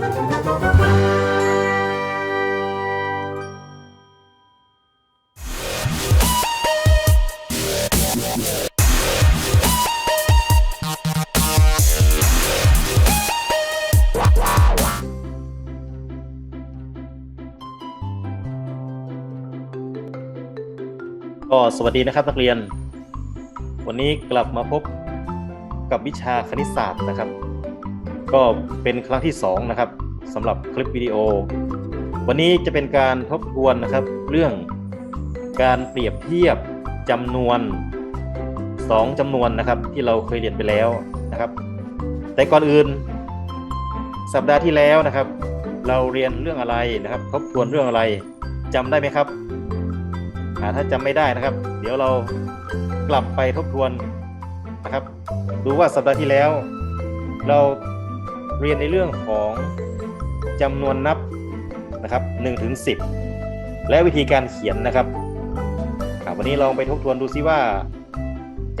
ก็สวัสดีนะครับนักเรียน วันนี้กลับมาพบกับวิชาคณิตศาสตร์นะครับ ก็เป็นครั้งที่สองนะครับสำหรับคลิปวิดีโอ วันนี้จะเป็นการทบทวนนะครับ เรื่องการเปรียบเทียบจำนวนสองจำนวนนะครับ ที่เราเคยเรียนไปแล้วนะครับ แต่ก่อนอื่น สัปดาห์ที่แล้วนะครับ เราเรียนเรื่องอะไรนะครับ ทบทวนเรื่องอะไรจำได้ไหมครับอ่าถ้าจำไม่ได้นะครับ เดี๋ยวเรากลับไปทบทวนนะครับ ดูว่าสัปดาห์ที่แล้ว เรา เรียนในเรื่องของจำนวนนับนะครับ1ถึง10 และวิธีการเขียนนะครับอ่าวันนี้ลองไปทบทวนดูซิว่า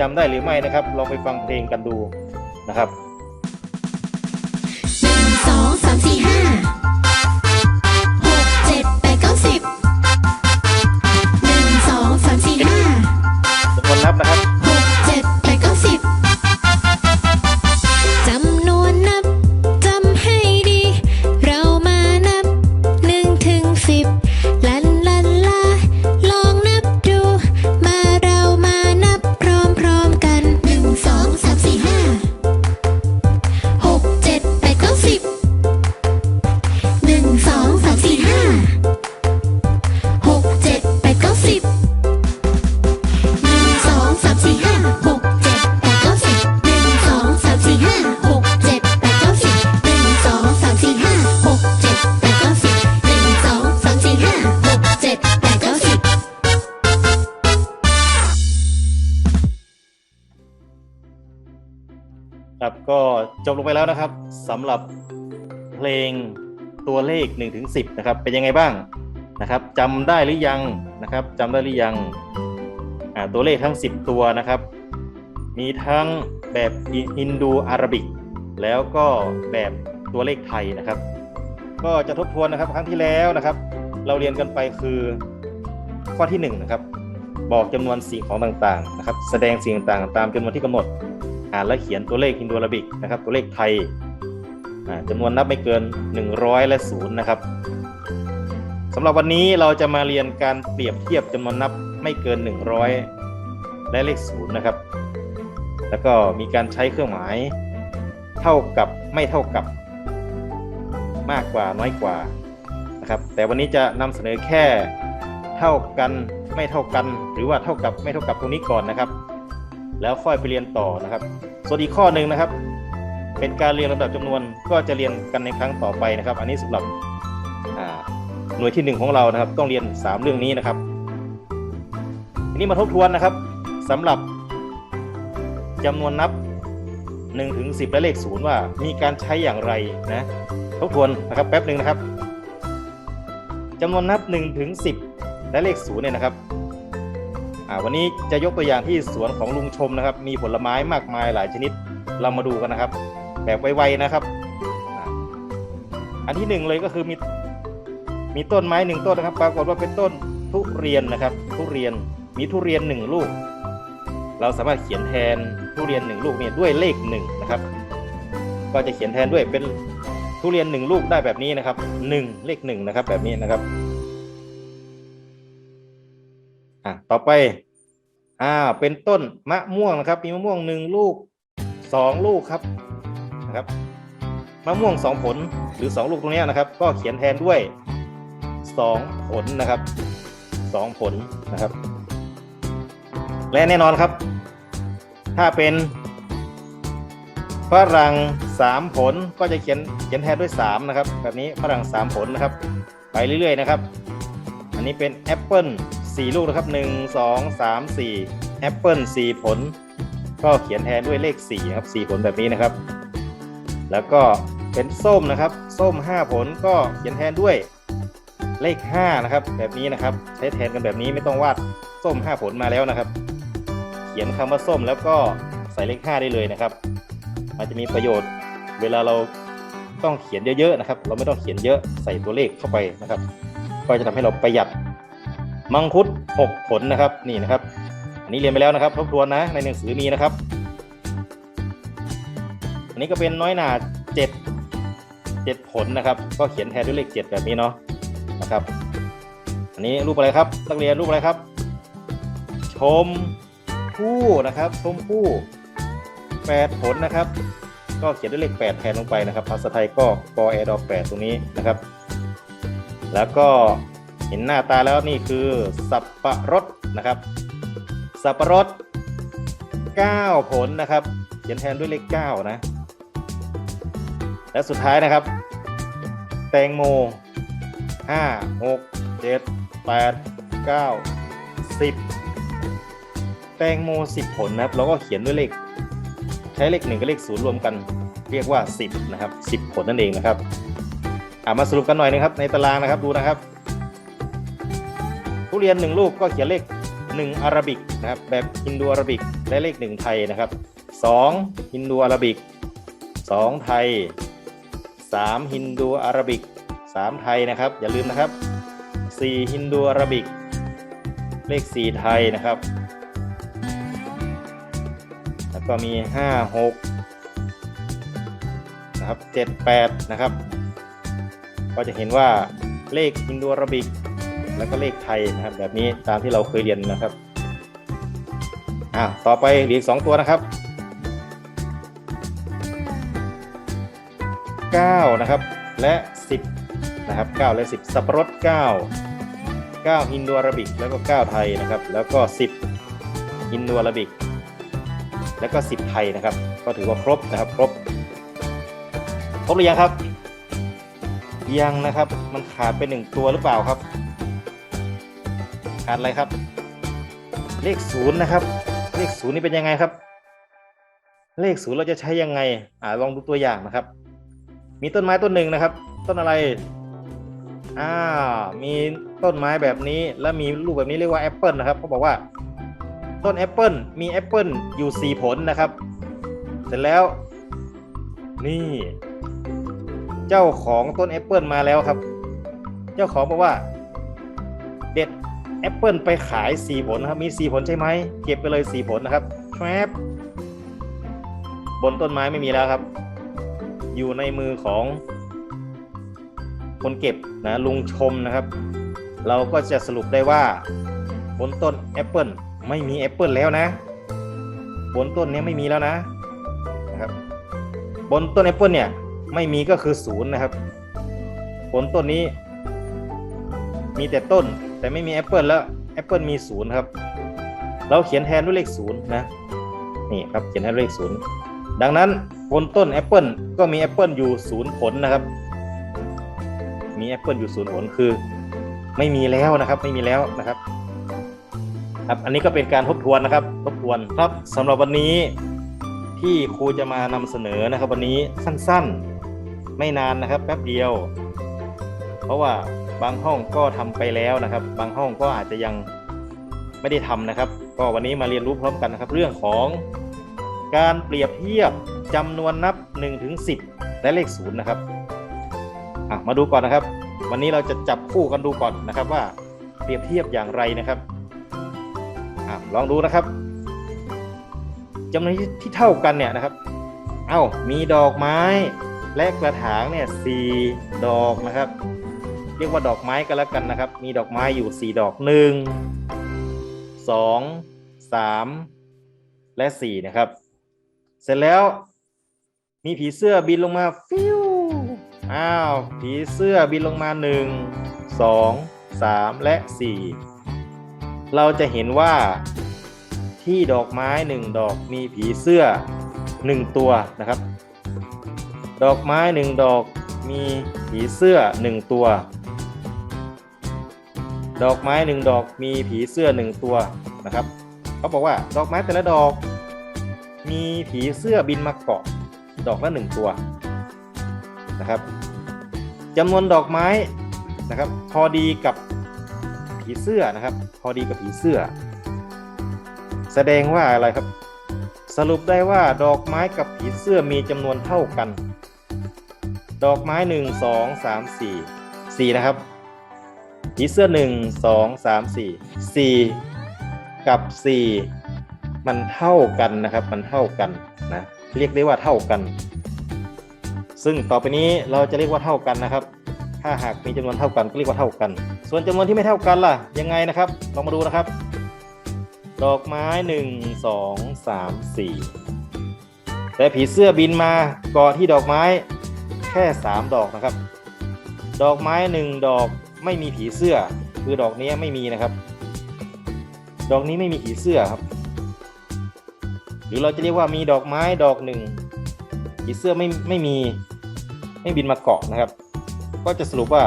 จำได้หรือไม่นะครับ ลองไปฟังเพลงกันดูนะครับหนึ่งสองสามสี่ห้าหกเจ็ดแปดเก้าสิบหนึ่งสองสามสี่ห้าจำนวนนับนะครับ บลงไปแล้วนะครับสำหรับเพลงตัวเลข1ถึง10นะครับเป็นยังไงบ้างนะครับจำได้หรือยังนะครับจำได้หรือยังอ่าตัวเลขทั้ง 10 ตัวนะครับ มีทั้งแบบฮินดูอาราบิก แล้วก็แบบตัวเลขไทยนะครับ ก็จะทบทวนนะครับครั้งที่แล้วนะครับ เราเรียนกันไปคือข้อที่1นะครับบอกจำนวนสิ่งของต่างๆนะครับ แสดงสิ่งต่างๆ ตามจำนวนที่กำหนด อ่านและเขียนตัวเลขฮินดูอาราบิกนะครับ ตัวเลขไทยจำนวนนับไม่เกิน 100 และ0นะครับสำหรับวันนี้เราจะมาเรียนการเปรียบเทียบจำนวนนับไม่เกิน 100 และเลข0นะครับ แล้วก็มีการใช้เครื่องหมายเท่ากับไม่เท่ากับ มากกว่าน้อยกว่านะครับแต่วันนี้จะนำเสนอแค่เท่ากันไม่เท่ากัน หรือว่าเท่ากับไม่เท่ากับตรงนี้ก่อนนะครับ แล้วค่อยไปเรียนต่อนะครับ ส่วนอีกข้อหนึ่งนะครับ เป็นการเรียนลำดับจำนวนก็จะเรียนกันในครั้งต่อไปนะครับ อันนี้สำหรับหน่วยที่หนึ่งของเรานะครับ ต้องเรียน 3 เรื่องนี้นะครับทีนี้มาทบทวนนะครับสำหรับจำนวนนับ1ถึง10 และเลข0ว่ามีการใช้อย่างไรนะทบทวนนะครับแป๊บหนึ่งนะครับจำนวนนับ1ถึง10 และเลข0เนี่ยนะครับ วันนี้จะยกตัวอย่างที่สวนของลุงชมนะครับ มีผลไม้มากมายหลายชนิด เรามาดูกันนะครับ แบบไวๆนะครับ อันที่หนึ่งเลยก็คือมีมีต้นไม้หนึ่งต้นนะครับ ปรากฏว่าเป็นต้นทุเรียนนะครับ ทุเรียนมีทุเรียนหนึ่งลูก เราสามารถเขียนแทนทุเรียนหนึ่งลูกเนี่ยด้วยเลขหนึ่งนะครับ ก็จะเขียนแทนด้วยเป็นทุเรียนหนึ่งลูกได้แบบนี้นะครับหนึ่งเลขหนึ่งนะครับ แบบนี้นะครับ อะต่อไปอ่าเป็นต้นมะม่วงนะครับ มีมะม่วงหนึ่งลูกสองลูกครับนะครับมะม่วงสองผลหรือสองลูกตรงนี้นะครับ ก็เขียนแทนด้วยสองผลนะครับสองผลนะครับ และแน่นอนครับ ถ้าเป็นฝรั่งสามผลก็จะเขียนเขียนแทนด้วยสามนะครับ แบบนี้ฝรั่งสามผลนะครับ ไปเรื่อยๆนะครับ อันนี้เป็นแอปเปิล สี่ลูกนะครับหนึ่งสองสามสี่แอปเปิลสี่ผล ก็เขียนแทนด้วยเลขสี่ครับสี่ผลแบบนี้นะครับ แล้วก็เป็นส้มนะครับ ส้มห้าผลก็เขียนแทนด้วยเลขห้านะครับ แบบนี้นะครับ ใช้แทนกันแบบนี้ไม่ต้องวาดส้มห้าผลมาแล้วนะครับ เขียนคำว่าส้มแล้วก็ใส่เลขห้าได้เลยนะครับ มันจะมีประโยชน์เวลาเราต้องเขียนเยอะๆนะครับ เราไม่ต้องเขียนเยอะใส่ตัวเลขเข้าไปนะครับ ก็จะทำให้เราประหยัด มังคุดหกผลนะครับนี่นะครับอันนี้เรียนไปแล้วนะครับทบทวนนะในหนังสือมีนะครับ อันนี้ก็เป็นน้อยหนาเจ็ดเจ็ดผลนะครับ ก็เขียนแทนด้วยเลขเจ็ดแบบนี้เนาะนะครับอันนี้รูปอะไรครับ นักเรียนรูปอะไรครับ ชมพู่นะครับชมพู่แปดผลนะครับ ก็เขียนด้วยเลขแปดแทนลงไปนะครับภาษาไทยก็กอแอดอแปดตรงนี้นะครับ แล้วก็ เห็นหน้าตาแล้วนี่คือสับปะรดนะครับ สับปะรด 9 ผลนะครับ เขียนแทนด้วยเลข 9 นะ และสุดท้ายนะครับ แตงโม 5 6 7 8 9 10 แตงโม 10 ผลนะครับเราก็เขียนด้วยเลข ใช้เลข 1 กับเลข 0 รวมกัน เรียกว่า 10 นะครับ 10 ผลนั่นเองนะครับอามาสรุปกันหน่อยนึงครับในตารางนะครับดูนะครับ ทุเรียน 1 ลูกก็เขียนเลข 1 อาราบิกนะครับแบบฮินดูอาราบิกและเลข 1 ไทยนะครับ2ฮินดูอาราบิก 2 ไทย 3 ฮินดูอาราบิก 3 ไทยนะครับ อย่าลืมนะครับ 4 ฮินดูอาราบิก เลข 4 ไทยนะครับ แล้วก็มี 5 6 นะครับ 7 8 นะครับ ก็จะเห็นว่าเลขฮินดูอาราบิก แล้วก็เลขไทยนะครับ แบบนี้ตามที่เราเคยเรียนนะครับอ่าต่อไปเหลืออีกสองตัวนะครับ9นะครับและ 10นะครับ9และ 10 สับปะรด 9 9ฮินดูอาราบิก แล้วก็ 9 ไทยนะครับ แล้วก็ 10ฮินดูอาราบิก แล้วก็ 10 ไทยนะครับ ก็ถือว่าครบนะครับครบ ครบหรือยังครับ ยังนะครับมันขาดไปหนึ่งตัวหรือเปล่าครับ ขาดอะไรครับ เลขศูนย์นะครับ เลขศูนย์นี่เป็นยังไงครับ เลขศูนย์เราจะใช้ยังไง อ่าลองดูตัวอย่างนะครับ มีต้นไม้ต้นหนึ่งนะครับ ต้นอะไรอ่ามีต้นไม้แบบนี้แล้วมีลูกแบบนี้เรียกว่าแอปเปิลนะครับเขาบอกว่า ต้นแอปเปิลมีแอปเปิลอยู่สี่ผลนะครับ เสร็จแล้ว นี่ เจ้าของต้นแอปเปิลมาแล้วครับ เจ้าของบอกว่า แอปเปิลไปขายสีผลนะครับ มีสีผลใช่ไหม เก็บไปเลยสีผลนะครับแทบนต้นไม้ไม่มีแล้วครับ อยู่ในมือของคนเก็บนะลุงชมนะครับ เราก็จะสรุปได้ว่าบนต้นแอปเปิลไม่มีแอปเปิลแล้วนะ บนต้นนี้ไม่มีแล้วนะนะครับ บนต้นแอปเปิลเนี่ยไม่มีก็คือศูนย์นะครับบนต้นนี้ มีแต่ต้น แต่ไม่มีแอปเปิลแล้วแอปเปิลมีศูนย์ครับ เราเขียนแทนด้วยเลขศูนย์นะนี่ครับเขียนแทนด้วยเลขศูนย์ดังนั้นบนต้นแอปเปิลก็มีแอปเปิลอยู่ศูนย์ผลนะครับ มีแอปเปิลอยู่ศูนย์ผลคือ ไม่มีแล้วนะครับ ไม่มีแล้วนะครับครับอันนี้ก็เป็นการทบทวนนะครับ ทบทวนครับสำหรับวันนี้ที่ครูจะมานำเสนอนะครับ วันนี้สั้นๆ ไม่นานนะครับแป๊บเดียว เพราะว่า บางห้องก็ทำไปแล้วนะครับ บางห้องก็อาจจะยังไม่ได้ทำนะครับ ก็วันนี้มาเรียนรู้พร้อมกันนะครับ เรื่องของการเปรียบเทียบจำนวนนับ1ถึง10 และเลข0นย์นะครับมาดูก่อนนะครับ วันนี้เราจะจับคู่กันดูก่อนนะครับว่าเปรียบเทียบอย่างไรนะครับอลองดูนะครับจำนวนที่เท่ากันเนี่ยนะครับ เอ้ามีดอกไม้และกระถางเนี่ยสี่ดอกนะครับ เรียกว่าดอกไม้กันแล้วกันนะครับ มีดอกไม้อยู่สี่ดอกหนึ่งสองสามและสี่นะครับ เสร็จแล้วมีผีเสื้อบินลงมาฟิวอ้าว ผีเสื้อบินลงมาหนึ่งสองสามและสี่เราจะเห็นว่าที่ดอกไม้หนึ่งดอกมีผีเสื้อหนึ่งตัวนะครับ ดอกไม้หนึ่งดอกมีผีเสื้อหนึ่งตัว ดอกไม้หนึ่งดอกมีผีเสื้อหนึ่งตัวนะครับเขาบอกว่าดอกไม้แต่ละดอก มีผีเสื้อบินมาเกาะ ดอกละหนึ่งตัวนะครับจำนวนดอกไม้นะครับ พอดีกับผีเสื้อนะครับ พอดีกับผีเสื้อ แสดงว่าอะไรครับ สรุปได้ว่าดอกไม้กับผีเสื้อมีจำนวนเท่ากัน ดอกไม้หนึ่งสองสามสี่สี่นะครับ ผีเสื้อหนึ่งสองสามสี่สี่กับสี่มันเท่ากันนะครับ มันเท่ากันนะเรียกได้ว่าเท่ากัน ซึ่งต่อไปนี้เราจะเรียกว่าเท่ากันนะครับ ถ้าหากมีจำนวนเท่ากันก็เรียกว่าเท่ากัน ส่วนจำนวนที่ไม่เท่ากันล่ะ ยังไงนะครับลองมาดูนะครับ ดอกไม้หนึ่งสองสามสี่แต่ผีเสื้อบินมาเกาะที่ดอกไม้แค่สามดอกนะครับ ดอกไม้หนึ่งดอก ไม่มีผีเสื้อ คือดอกนี้ไม่มีนะครับ ดอกนี้ไม่มีผีเสื้อครับ หรือเราจะเรียกว่ามีดอกไม้ดอกหนึ่งผีเสื้อไม่ไม่มีไม่บินมาเกาะนะครับ ก็จะสรุปว่า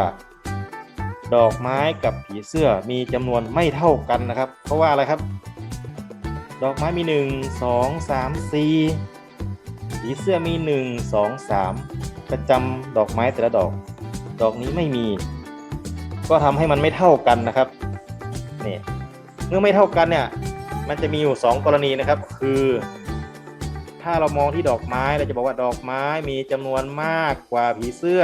ดอกไม้กับผีเสื้อมีจำนวนไม่เท่ากันนะครับ เพราะว่าอะไรครับ ดอกไม้มี 1 2 3 4 ผีเสื้อมี 1 2 3 ประจำดอกไม้แต่ละดอก ดอกนี้ไม่มี ก็ทำให้มันไม่เท่ากันนะครับนี่เมื่อไม่เท่ากันเนี่ย มันจะมีอยู่ 2 กรณีนะครับ คือ ถ้าเรามองที่ดอกไม้เราจะบอกว่าดอกไม้มีจำนวนมากกว่าผีเสื้อ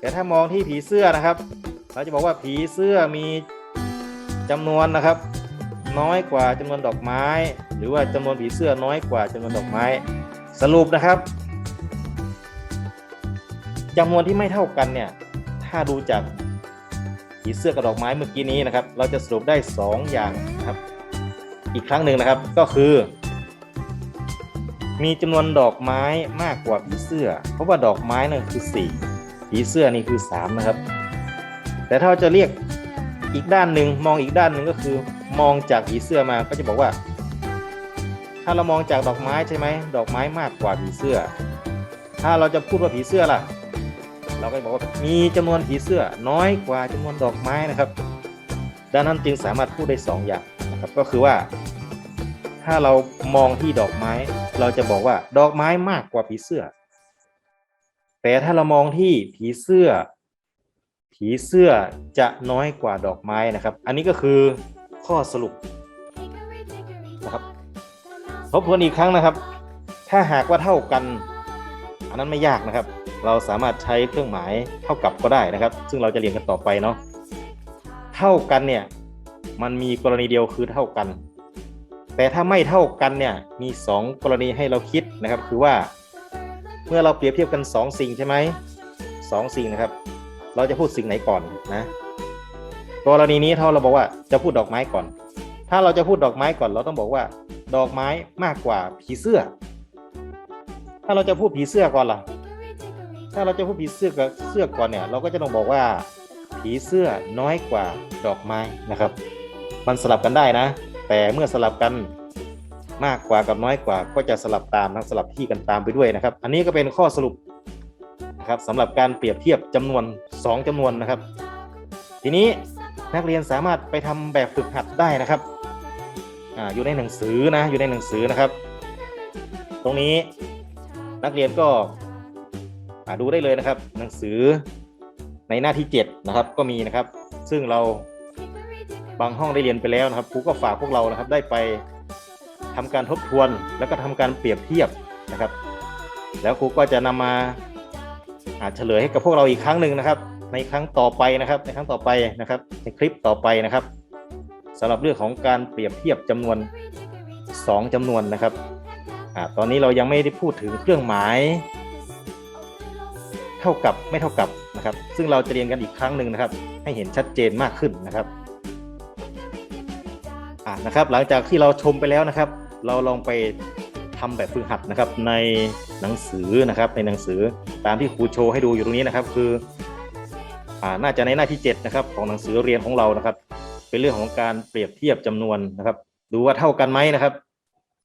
แต่ถ้ามองที่ผีเสื้อนะครับ เราจะบอกว่าผีเสื้อมีจำนวนนะครับ น้อยกว่าจำนวนดอกไม้ หรือว่าจำนวนผีเสื้อน้อยกว่าจำนวนดอกไม้ สรุปนะครับจำนวนที่ไม่เท่ากันเนี่ย ถ้าดูจากผีเสื้อกับดอกไม้เมื่อกี้นี้นะครับ เราจะสรุปได้ 2 อย่างนะครับ อีกครั้งหนึ่งนะครับก็คือ มีจำนวนดอกไม้มากกว่าผีเสื้อ เพราะว่าดอกไม้นั่นคือ 4 ผีเสื้อนี่คือ 3 นะครับ แต่ถ้าเราจะเรียกอีกด้านหนึ่งมองอีกด้านหนึ่งก็คือ มองจากผีเสื้อมาก็จะบอกว่า ถ้าเรามองจากดอกไม้ใช่ไหมดอกไม้มากกว่าผีเสื้อ ถ้าเราจะพูดว่าผีเสื้อล่ะ เราก็บอกว่ามีจำนวนผีเสื้อน้อยกว่าจำนวนดอกไม้นะครับ ดังนั้นจึงสามารถพูดได้สองอย่างนะครับก็คือว่า ถ้าเรามองที่ดอกไม้ เราจะบอกว่าดอกไม้มากกว่าผีเสื้อ แต่ถ้าเรามองที่ผีเสื้อ ผีเสื้อจะน้อยกว่าดอกไม้นะครับ อันนี้ก็คือข้อสรุปนะครับทบทวนอีกครั้งนะครับ ถ้าหากว่าเท่ากัน อันนั้นไม่ยากนะครับ เราสามารถใช้เครื่องหมายเท่ากับก็ได้นะครับ ซึ่งเราจะเรียนกันต่อไปเนาะเท่ากันเนี่ยมันมีกรณีเดียวคือเท่ากัน แต่ถ้าไม่เท่ากันเนี่ยมี 2 กรณีให้เราคิดนะครับ คือว่า เมื่อเราเปรียบเทียบกัน 2 สิ่งใช่ไหมสองสิ่งนะครับ เราจะพูดสิ่งไหนก่อนนะกรณีนี้ถ้าเราบอกว่าจะพูดดอกไม้ก่อน ถ้าเราจะพูดดอกไม้ก่อน เราต้องบอกว่า ดอกไม้มากกว่าผีเสื้อ ถ้าเราจะพูดผีเสื้อก่อนล่ะ ถ้าเราจะพูดผีเสื้อกับเสื้อก่อนเนี่ย เราก็จะต้องบอกว่าผีเสื้อน้อยกว่าดอกไม้นะครับ มันสลับกันได้นะ แต่เมื่อสลับกันมากกว่ากับน้อยกว่า ก็จะสลับตามทั้งสลับที่กันตามไปด้วยนะครับ อันนี้ก็เป็นข้อสรุปนะครับสำหรับการเปรียบเทียบจำนวน 2จำนวนนะครับ ทีนี้นักเรียนสามารถไปทำแบบฝึกหัดได้นะครับออยู่ในหนังสือนะอยู่ในหนังสือนะครับ ตรงนี้นักเรียนก็าดูได้เลยนะครับ หนังสือในหน้าที่ 7 นะครับ ก็มีนะครับ ซึ่งเราบางห้องได้เรียนไปแล้วนะครับครูก็ฝากพวกเรานะครับได้ไปทำการทบทวนแล้วก็ทำการเปรียบเทียบนะครับ แล้วครูก็จะนำมาอาเฉลยให้กับพวกเราอีกครั้งหนึ่งนะครับ ในครั้งต่อไปนะครับ ในครั้งต่อไปนะครับ ในคลิปต่อไปนะครับสำหรับเรื่องของการเปรียบเทียบจำนวน 2จำนวนนะครับอตอนนี้เรายังไม่ได้พูดถึงเครื่องหมาย เท่ากับไม่เท่ากับนะครับ ซึ่งเราจะเรียนกันอีกครั้งหนึ่งนะครับ ให้เห็นชัดเจนมากขึ้นนะครับอ่านะครับ หลังจากที่เราชมไปแล้วนะครับ เราลองไปทำแบบฝึกหัดนะครับในหนังสือนะครับในหนังสือตามที่ครูโชว์ให้ดูอยู่ตรงนี้นะครับ คืออ่าน่าจะในหน้าที่7นะครับของหนังสือเรียนของเรานะครับ เป็นเรื่องของการเปรียบเทียบจำนวนนะครับ ดูว่าเท่ากันไหมนะครับ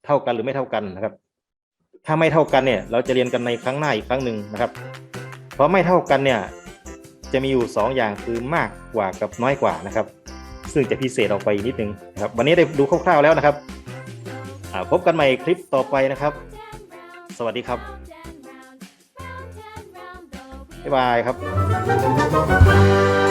เท่ากันหรือไม่เท่ากันนะครับ ถ้าไม่เท่ากันเนี่ย เราจะเรียนกันในครั้งหน้าอีกครั้งหนึ่งนะครับ เพราะไม่เท่ากันเนี่ยจะมีอยู่ 2 อย่างคือมากกว่ากับน้อยกว่านะครับ ซึ่งจะพิเศษออกไปนิดนึงนะครับ วันนี้ได้ดูคร่าวๆแล้วนะครับอ่าพบกันใหม่คลิปต่อไปนะครับ สวัสดีครับ บ๊ายบายครับ